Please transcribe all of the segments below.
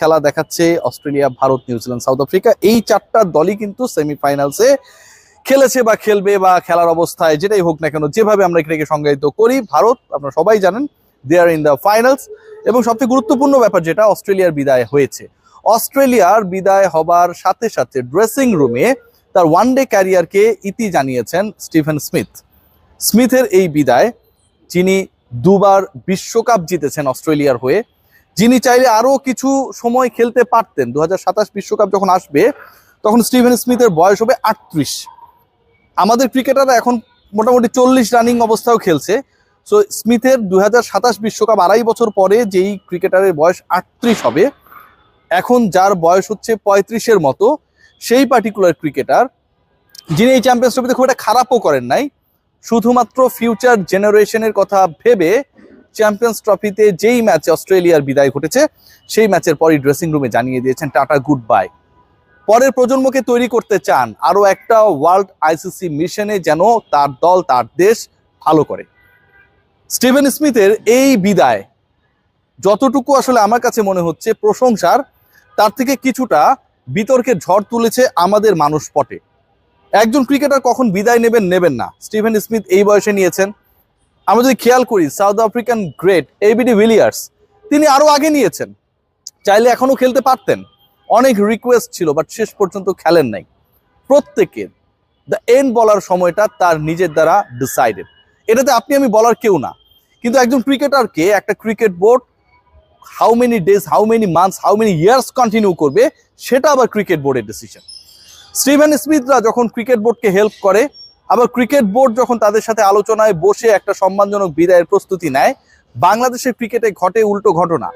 খেলা দেখাচ্ছে Australia, Bharat, New Zealand, South Africa. এই চারটা দলই কিন্তু সেমিফাইনালসে খেলেছে বা খেলবে বা খেলার অবস্থায় যেটাই হোক না কেন, যেভাবে আমরা এটাকে সংজ্ঞায়িত করি, ভারত, আপনারা সবাই জানেন they are in the finals এবং সবচেয়ে গুরুত্বপূর্ণ ব্যাপার যেটা, অস্ট্রেলিয়ার বিদায় হয়েছে। অস্ট্রেলিয়ার বিদায় হবার সাথে সাথে ড্রেসিং রুমে তার ওয়ানডে ক্যারিয়ারকে ইতি জানিয়েছেন স্টিফেন স্মিথ। স্মিথের এই বিদায়, যিনি দুবার বিশ্বকাপ জিতেছেন অস্ট্রেলিয়ার হয়ে যিনি চাইলে আরও কিছু সময় খেলতে পারতেন। দু বিশ্বকাপ যখন আসবে, তখন স্টিভেন স্মিথের বয়স হবে আটত্রিশ। আমাদের ক্রিকেটাররা এখন মোটামুটি চল্লিশ রানিং অবস্থাও খেলছে। সো স্মিথের দু বিশ্বকাপ আড়াই বছর পরে যেই ক্রিকেটারের বয়স আটত্রিশ হবে, এখন যার বয়স হচ্ছে পঁয়ত্রিশের মতো, সেই পার্টিকুলার ক্রিকেটার যিনি এই চ্যাম্পিয়ন্স ট্রফিতে খুব একটা খারাপও করেন নাই। শুধুমাত্র ফিউচার জেনারেশনের কথা ভেবে চ্যাম্পিয়ন্স ট্রফিতে যেই ম্যাচে অস্ট্রেলিয়ার বিদায় ঘটেছে, সেই ম্যাচের পরই ড্রেসিং রুমে জানিয়ে দিয়েছেন টাটা গুড বাই পরের প্রজন্মকে তৈরি করতে চান, আরও একটা ওয়ার্ল্ড আইসিসি মিশনে যেন তার দল, তার দেশ ভালো করে। স্টিভেন স্মিথের এই বিদায়, যতটুকু আসলে আমার কাছে মনে হচ্ছে প্রশংসার, তার থেকে কিছুটা বিতর্কের ঝড় তুলেছে আমাদের মানুষ পটে। একজন ক্রিকেটার কখন বিদায় নেবেন নেবেন না। স্টিভেন স্মিথ এই বয়সে নিয়েছেন আমরা যদি খেয়াল করি South African great AB de Villiers তিনি আরও আগে নিয়েছেন। চাইলে এখনও খেলতে পারতেন। অনেক রিকোয়েস্ট ছিল বাট শেষ পর্যন্ত খেলেন নাই। প্রত্যেকের দ্য এন্ড বলার সময়টা তার নিজের দ্বারা ডিসাইডেড এটাতে আপনি, আমি বলার কেউ না। কিন্তু একজন ক্রিকেটারকে একটা cricket board how many days how many months how many years continue করবে, সেটা আবার ক্রিকেট বোর্ডের ডিসিশন স্টিভেন স্মিথরা যখন ক্রিকেট বোর্ডকে হেল্প করে আবার ক্রিকেট বোর্ড যখন তাদের সাথে আলোচনায় বসে একটা সম্মানজনক বিদায়ের প্রস্তুতি নেয়, বাংলাদেশের ক্রিকেটে ঘটে উল্টো ঘটনা।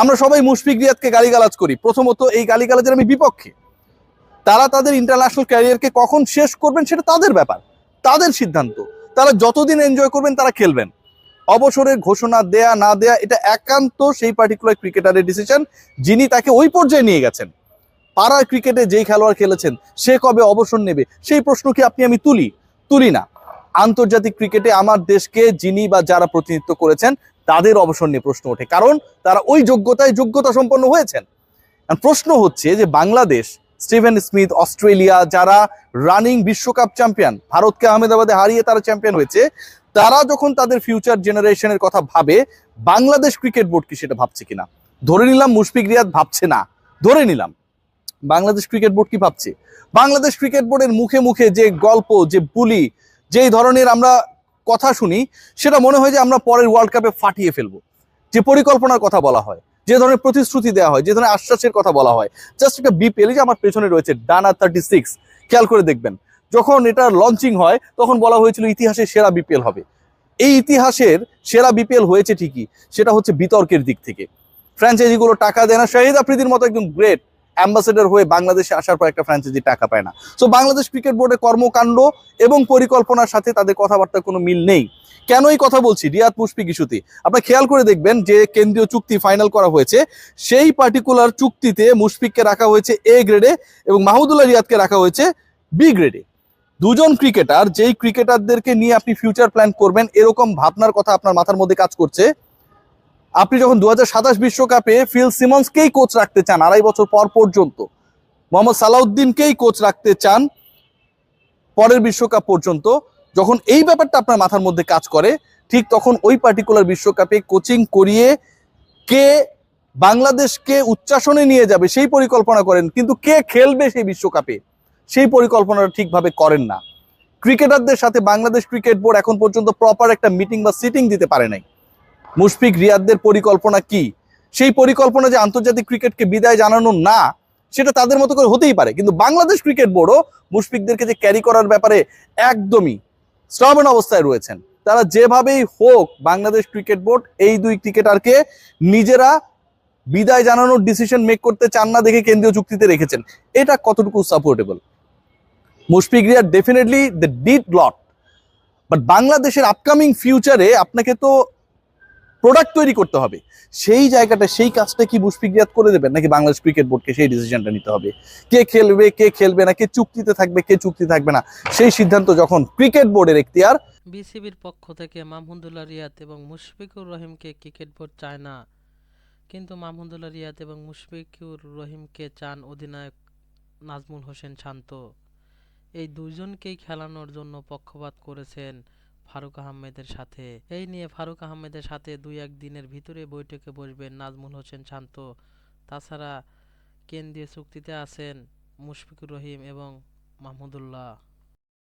আমরা সবাই মুশফিক রিয়াদকে গালিগালাজ করি। প্রথমত এই গালিগালাজের আমি বিপক্ষে। তারা তাদের ইন্টারন্যাশনাল ক্যারিয়ারকে কখন শেষ করবেন সেটা তাদের ব্যাপার, তাদের সিদ্ধান্ত। তারা যতদিন এনজয় করবেন তারা খেলবেন। অবসরের ঘোষণা দেয়া, না দেয়া, এটা একান্ত সেই পার্টিকুলার ক্রিকেটারের ডিসিশন যিনি তাকে ওই পর্যায়ে নিয়ে গেছেন। পাড়ার ক্রিকেটে যেই খেলোয়াড় খেলেছেন, সে কবে অবসর নেবে? সেই প্রশ্ন কি আপনি আমি তুলি? তুলি না। আন্তর্জাতিক ক্রিকেটে আমার দেশকে যিনি বা যারা প্রতিনিধিত্ব করেছেন, তাদের অবসর নিয়ে প্রশ্ন ওঠে। কারণ তারা ওই যোগ্যতায় যোগ্যতা সম্পন্ন হয়েছেন। প্রশ্ন হচ্ছে যে, বাংলাদেশ, স্টিভেন স্মিথ, অস্ট্রেলিয়া, যারা রানিং বিশ্বকাপ চ্যাম্পিয়ন, ভারতকে আহমেদাবাদে হারিয়ে তারা চ্যাম্পিয়ন হয়েছে, তারা যখন তাদের ফিউচার জেনারেশনের কথা ভাবে, বাংলাদেশ ক্রিকেট বোর্ড কি সেটা ভাবছে কিনা? ধরে নিলাম মুশফিক রিয়াদ ভাবছে না। ধরে নিলাম। বাংলাদেশ ক্রিকেট বোর্ড কি ভাবছে? বাংলাদেশ ক্রিকেট বোর্ডের মুখে মুখে যে গল্প, যে বুলি, যেই ধরনের আমরা কথা শুনি, সেটা মনে হয় যে আমরা পরের ওয়ার্ল্ড কাপে ফাটিয়ে ফেলব। যে পরিকল্পনার কথা বলা হয়, যে ধরনের প্রতিশ্রুতি দেওয়া হয়, যে ধরনের আশ্বাসের কথা বলা হয় জাস্ট একটা বিপিএল যে আমার পেছনে রয়েছে ডানা থার্টি সিক্স খেয়াল করে দেখবেন, যখন এটা লঞ্চিং হয়, তখন বলা হয়েছিল ইতিহাসের সেরা বিপিএল হবে। এই ইতিহাসের সেরা বিপিএল হয়েছে ঠিকই, সেটা হচ্ছে বিতর্কের দিক থেকে। ফ্র্যাঞ্চাইজিগুলো টাকা দেয় না শাহিদ আফ্রিদির মতো একজন গ্রেট অ্যাম্বাসেডর হয়ে বাংলাদেশে আসার পর একটা ফ্র্যাঞ্চাইজি টাকা পায় না। সো বাংলাদেশ ক্রিকেট বোর্ডের কর্মকাণ্ড এবং পরিকল্পনার সাথে তাদের কথাবার্তার কোনো মিল নেই। কেন এই কথা বলছি? রিয়াদ মুশফিক ইস্যুতে। আপনার খেয়াল করে দেখবেন যে কেন্দ্রীয় চুক্তি ফাইনাল করা হয়েছে। সেই পার্টিকুলার চুক্তিতে মুশফিককে রাখা হয়েছে এ গ্রেডে এবং মাহমুদুল্লাহ রিয়াদকে রাখা হয়েছে বি গ্রেডে দুজন ক্রিকেটার যেই ক্রিকেটারদেরকে নিয়ে আপনি ফিউচার প্ল্যান করবেন, এরকম ভাবনার কথা আপনার মাথার মধ্যে কাজ করছে। আপনি যখন দু হাজার বিশ্বকাপে ফিল সিমন্সকেই কোচ রাখতে চান, আড়াই বছর পর পর্যন্ত, মোহাম্মদ সালাউদ্দিনকেই কোচ রাখতে চান পরের বিশ্বকাপ পর্যন্ত, যখন এই ব্যাপারটা আপনার মাথার মধ্যে কাজ করে, ঠিক তখন ওই পার্টিকুলার বিশ্বকাপে কোচিং করিয়ে কে বাংলাদেশকে উচ্চাসনে নিয়ে যাবে সেই পরিকল্পনা করেন, কিন্তু কে খেলবে সেই বিশ্বকাপে সেই পরিকল্পনাটা ঠিকভাবে করেন না। ক্রিকেটারদের সাথে বাংলাদেশ ক্রিকেট বোর্ড এখন পর্যন্ত প্রপার একটা মিটিং বা সিটিং দিতে পারে নাই। মুশফিক রিয়াদদের পরিকল্পনা কি? সেই পরিকল্পনা যে আন্তর্জাতিক ক্রিকেটকে বিদায় জানানো না, সেটা তাদের মতো করে হতেই পারে। কিন্তু বাংলাদেশ ক্রিকেট বোর্ডও মুশফিকদেরকে যে ক্যারি করার ব্যাপারে একদমই স্ট্রবেন অবস্থায় রয়েছেন। তারা যেভাবেই হোক বাংলাদেশ ক্রিকেট বোর্ড এই দুই ক্রিকেটারকে নিজেরা বিদায় জানানোর ডিসিশন মেক করতে চান না দেখে কেন্দ্রীয় চুক্তিতে রেখেছেন। এটা কতটুকু supportable Mushfiq Riyad definitely the did lot but বাংলাদেশের আপকামিং ফিউচারে আপনাকে তো প্রোডাক্ট তৈরি করতে হবে। সেই জায়গাটা, সেই কাজটা কি রিয়াদ করে দেবেন? নাকি বাংলাদেশ ক্রিকেট বোর্ডকে সেই ডিসিশনটা নিতে হবে? কে খেলবে কে খেলবে না, কে চুক্তিতে থাকবে, কে চুক্তি থাকবে না? সেই সিদ্ধান্ত যখন ক্রিকেট বোর্ডের এখতিয়ার, বিসিবির পক্ষ থেকে মাহমুদুল্লাহ রিয়াদ এবং মুশফিকুর রহিমকে ক্রিকেট বোর্ড চায় না। কিন্তু মাহমুদুল্লাহ রিয়াদ এবং মুশফিকুর রহিমকে চান অধিনায়ক নাজমুল হোসেন শান্ত। এই দুজনকেই খেলানোর জন্য পক্ষপাত করেছেন ফারুক আহমেদের সাথে। এই নিয়ে ফারুক আহমেদের সাথে দুই এক দিনের ভিতরে বৈঠকে বসবেন নাজমুল হোসেন শান্ত। তাছাড়া কেন্দ্রীয় চুক্তিতে আছেন মুশফিকুর রহিম এবং মাহমুদুল্লাহ।